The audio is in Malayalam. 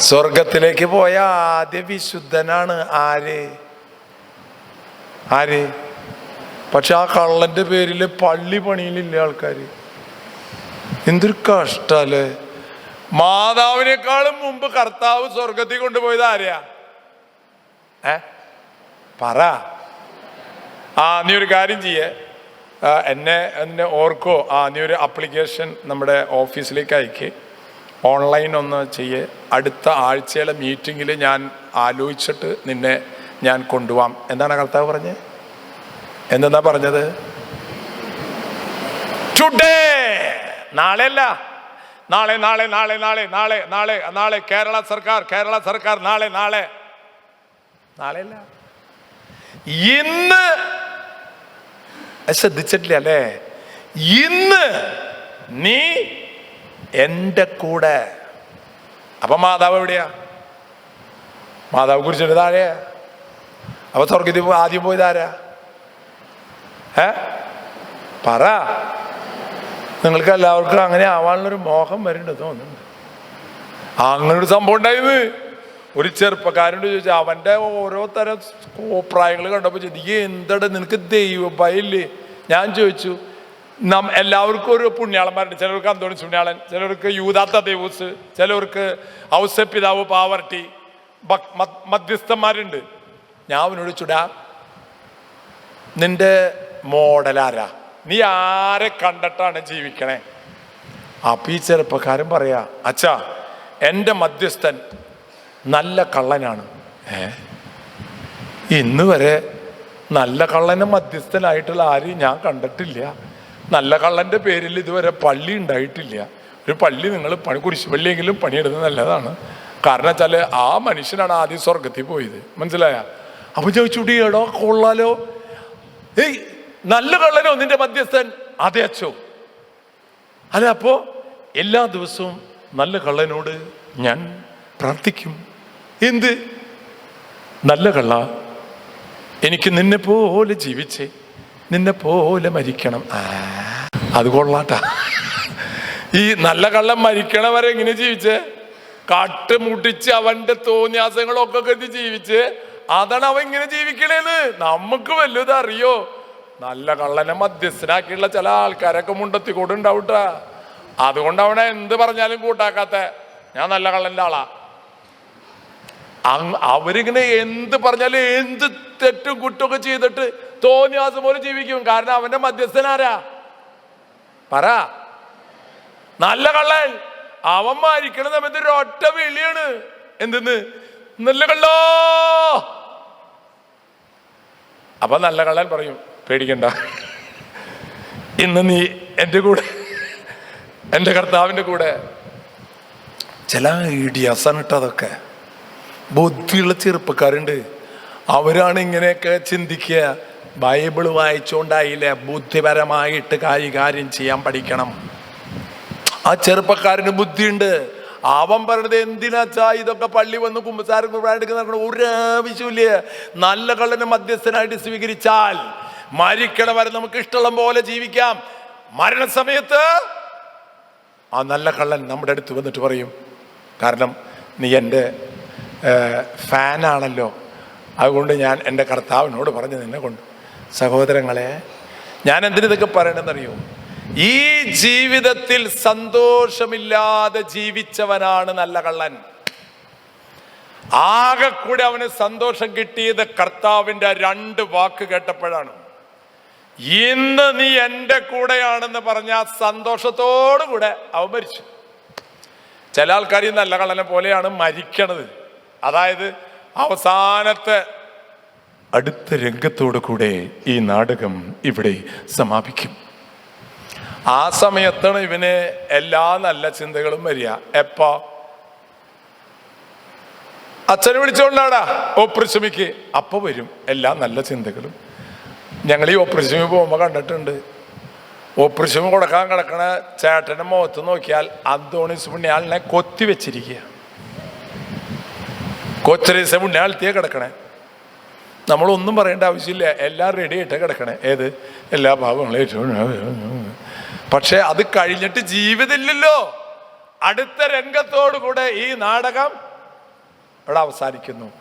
സ്വർഗത്തിലേക്ക് പോയ ആദ്യ വിശുദ്ധനാണ് ആര്? ആര്? പക്ഷെ ആ കള്ളന്റെ പേരിൽ പള്ളി പണിയിലില്ല ആൾക്കാർ എന്തൊരു കഷ്ടല്ലേ? മാതാവിനേക്കാളും മുമ്പ് കർത്താവ് സ്വർഗത്തിൽ കൊണ്ടുപോയത് ആരെയാ? ഏ? പറ. ആ നീ ഒരു കാര്യം ചെയ്യേ. എന്നെ എന്നെ ഓർക്കോ. ആ നീ ഒരു അപ്ലിക്കേഷൻ നമ്മുടെ ഓഫീസിലേക്ക് അയക്ക്. ഓൺലൈൻ ഒന്ന് ചെയ്യേ. അടുത്ത ആഴ്ചയിലെ മീറ്റിങ്ങിൽ ഞാൻ ആലോചിച്ചിട്ട് നിന്നെ ഞാൻ കൊണ്ടുപോവാം. എന്താണ് കർത്താവ് പറഞ്ഞത് എന്തെന്നാ പറഞ്ഞത്? ടുഡേ നാളെയല്ല. നാളെ നാളെ നാളെ നാളെ നാളെ നാളെ നാളെ കേരള സർക്കാർ കേരള സർക്കാർ നാളെ നാളെ. നാളെയല്ല. ഇന്ന് ശ്രദ്ധിച്ചിട്ടില്ല അല്ലേ? ഇന്ന് നീ എന്റെ കൂടെ. അപ്പൊ മാതാവ് എവിടെയാ? മാതാവ് കുറിച്ചിട്ട് താഴെയാ. അപ്പൊ സ്വർഗത്തിൽ ആദ്യം പോയത് ആരാ? ഏ? പറ. നിങ്ങൾക്ക് എല്ലാവർക്കും അങ്ങനെ ആവാനുള്ളൊരു മോഹം വരേണ്ടത് തോന്നുന്നുണ്ട്. അങ്ങനെ ഒരു സംഭവം ഉണ്ടായത്. ഒരു ചെറുപ്പക്കാരനോട് ചോദിച്ചു അവന്റെ ഓരോ തരം പ്രായങ്ങൾ കണ്ടപ്പോൾ ചോദിച്ചു എന്താണ് നിനക്ക് ദൈവഭയല്ലേ ഞാൻ ചോദിച്ചു നം എല്ലാവർക്കും ഒരു പുണ്യാളന്മാരുണ്ട്. ചിലർക്ക് അന്തോണി പുണ്യാളൻ ചിലർക്ക് യൂതാത്ത ദേവൂസ് ചിലർക്ക് ഔസ പിതാവ് പാവർട്ടി മധ്യസ്ഥന്മാരുണ്ട്. ഞാൻ അവനോട് ചുടാ നിന്റെ മോഡലാരാ? നീ ആരെ കണ്ടിട്ടാണ് ജീവിക്കണേ? അപ്പൊ ഈ ചെറുപ്പക്കാരൻ പറയാ അച്ഛാ എന്റെ മധ്യസ്ഥൻ നല്ല കള്ളനാണ്. ഏ? ഇന്ന് വരെ നല്ല കള്ളനും മധ്യസ്ഥനായിട്ടുള്ള ആരും ഞാൻ കണ്ടിട്ടില്ല. നല്ല കള്ളന്റെ പേരിൽ ഇതുവരെ പള്ളി ഉണ്ടായിട്ടില്ല. ഒരു പള്ളി നിങ്ങൾ പണി കുരിശുപള്ളിയെങ്കിലും പള്ളിയെങ്കിലും പണിയെടുക്കുന്നത് നല്ലതാണ്. കാരണം വെച്ചാൽ ആ മനുഷ്യനാണ് ആദ്യം സ്വർഗത്തിൽ പോയത്. മനസ്സിലായ? അപ്പൊ ചോദിച്ചുടി എടോ കൊള്ളാലോ? ഏയ് നല്ല കള്ളനോ നിന്റെ മധ്യസ്ഥൻ? അതെ അച്ചോ അല്ല അപ്പോ? എല്ലാ ദിവസവും നല്ല കള്ളനോട് ഞാൻ പ്രാർത്ഥിക്കും. എന്ത്? നല്ല കള്ള എനിക്ക് നിന്നെ പോലെ ജീവിച്ച് നിന്നെ പോലെ മരിക്കണം. അത് കൊള്ളാട്ടാ. ഈ നല്ല കള്ളം മരിക്കണവരെ എങ്ങനെ ജീവിച്ച്? കാട്ട് മുട്ടിച്ച് അവന്റെ തോന്നിയാസങ്ങളൊക്കെ കരുതി ജീവിച്ച്. അതാണ് അവൻ ഇങ്ങനെ ജീവിക്കണേന്ന്. നമുക്ക് വല്ലത് അറിയോ? നല്ല കള്ളനെ മധ്യസ്ഥനാക്കിയുള്ള ചില ആൾക്കാരൊക്കെ മുണ്ടത്തി ഉണ്ടാവട്ടാ അതുകൊണ്ട് അവനെ എന്ത് പറഞ്ഞാലും കൂട്ടാക്കാത്ത. ഞാൻ നല്ല കള്ളന്റെ ആളാ. അവരിങ്ങനെ എന്ത് പറഞ്ഞാലും എന്ത് തെറ്റും കുറ്റമൊക്കെ ചെയ്തിട്ട് തോന്നിയാസം പോലെ ജീവിക്കും. കാരണം അവന്റെ മധ്യസ്ഥനാരാ പറ. നല്ല കള്ളൻ. അവൻ മരിക്കണ സമയത്ത് ഒരു ഒറ്റ വിളിയാണ്. എന്തെന്ന്? നല്ല കള്ളോ? അപ്പൊ നല്ല കള്ളൻ പറയും പേടിക്കണ്ട. ഇന്ന് നീ എന്റെ കൂടെ എന്റെ കർത്താവിന്റെ കൂടെ. ചില ഇടിയാസാണ് ഇട്ടതൊക്കെ ബുദ്ധിയുള്ള ചെറുപ്പക്കാരുണ്ട്. അവരാണ് ഇങ്ങനെയൊക്കെ ചിന്തിക്കുക. ബൈബിൾ വായിച്ചുകൊണ്ടായില്ല ബുദ്ധിപരമായിട്ട് കൈകാര്യം ചെയ്യാൻ പഠിക്കണം. ആ ചെറുപ്പക്കാരന് ബുദ്ധിയുണ്ട്. അവൻ പറഞ്ഞത് എന്തിനാച്ചാ ഇതൊക്കെ പള്ളി വന്ന് കുമ്പസാരം എടുക്കുന്ന ഒരു ആവശ്യമില്ല നല്ല കള്ളനെ മധ്യസ്ഥനായിട്ട് സ്വീകരിച്ചാൽ മരിക്കണ വരെ നമുക്ക് ഇഷ്ടമുള്ള പോലെ ജീവിക്കാം. മരണസമയത്ത് ആ നല്ല കള്ളൻ നമ്മുടെ അടുത്ത് വന്നിട്ട് പറയും കാരണം നീ എന്റെ ഫാനാണല്ലോ. അതുകൊണ്ട് ഞാൻ എന്റെ കർത്താവിനോട് പറഞ്ഞു നിന്നെ കൊണ്ട്. സഹോദരങ്ങളെ ഞാൻ എന്തിനിതൊക്കെ പറയണമെന്നറിയോ ഈ ജീവിതത്തിൽ സന്തോഷമില്ലാതെ ജീവിച്ചവനാണ് നല്ല കള്ളൻ. ആകെ കൂടെ അവന് സന്തോഷം കിട്ടിയത് കർത്താവിന്റെ രണ്ട് വാക്ക് കേട്ടപ്പോഴാണ്. ഇന്ന് നീ എന്റെ കൂടെയാണെന്ന് പറഞ്ഞ സന്തോഷത്തോടുകൂടെ സന്തോഷത്തോടു കൂടെ അവൻ മരിച്ചു. ചില ആൾക്കാർ ഈ നല്ല കള്ളനെ പോലെയാണ് മരിക്കണത്. അതായത് അവസാനത്തെ അടുത്ത രംഗത്തോടു കൂടെ ഈ നാടകം ഇവിടെ സമാപിക്കും. ആ സമയത്താണ് ഇവന് എല്ലാ നല്ല ചിന്തകളും വരിക. എപ്പോ? അച്ഛനെ വിളിച്ചോണ്ടാടാ. ഓപ്രശമിക്ക് അപ്പൊ വരും. എല്ലാ നല്ല ചിന്തകളും. ഞങ്ങൾ ഈ ഓപ്പറേഷന് പോകുമ്പോൾ കണ്ടിട്ടുണ്ട്. ഓപ്പറേഷൻ കൊടുക്കാൻ കിടക്കണ ചേട്ടന്റെ മുഖത്ത് നോക്കിയാൽ അന്തോണിസ് പുണ്യാളിനെ കൊത്തി വെച്ചിരിക്കുക കൊച്ചരീസ ആൾത്തിയെ കിടക്കണേ. നമ്മളൊന്നും പറയേണ്ട ആവശ്യമില്ല. എല്ലാം റെഡി ആയിട്ടേ കിടക്കണേ. ഏത്? എല്ലാ പക്ഷേ പക്ഷെ അത് കഴിഞ്ഞിട്ട് ജീവിതമില്ലല്ലോ. അടുത്ത രംഗത്തോടു കൂടെ ഈ നാടകം ഇവിടെ അവസാനിക്കുന്നു.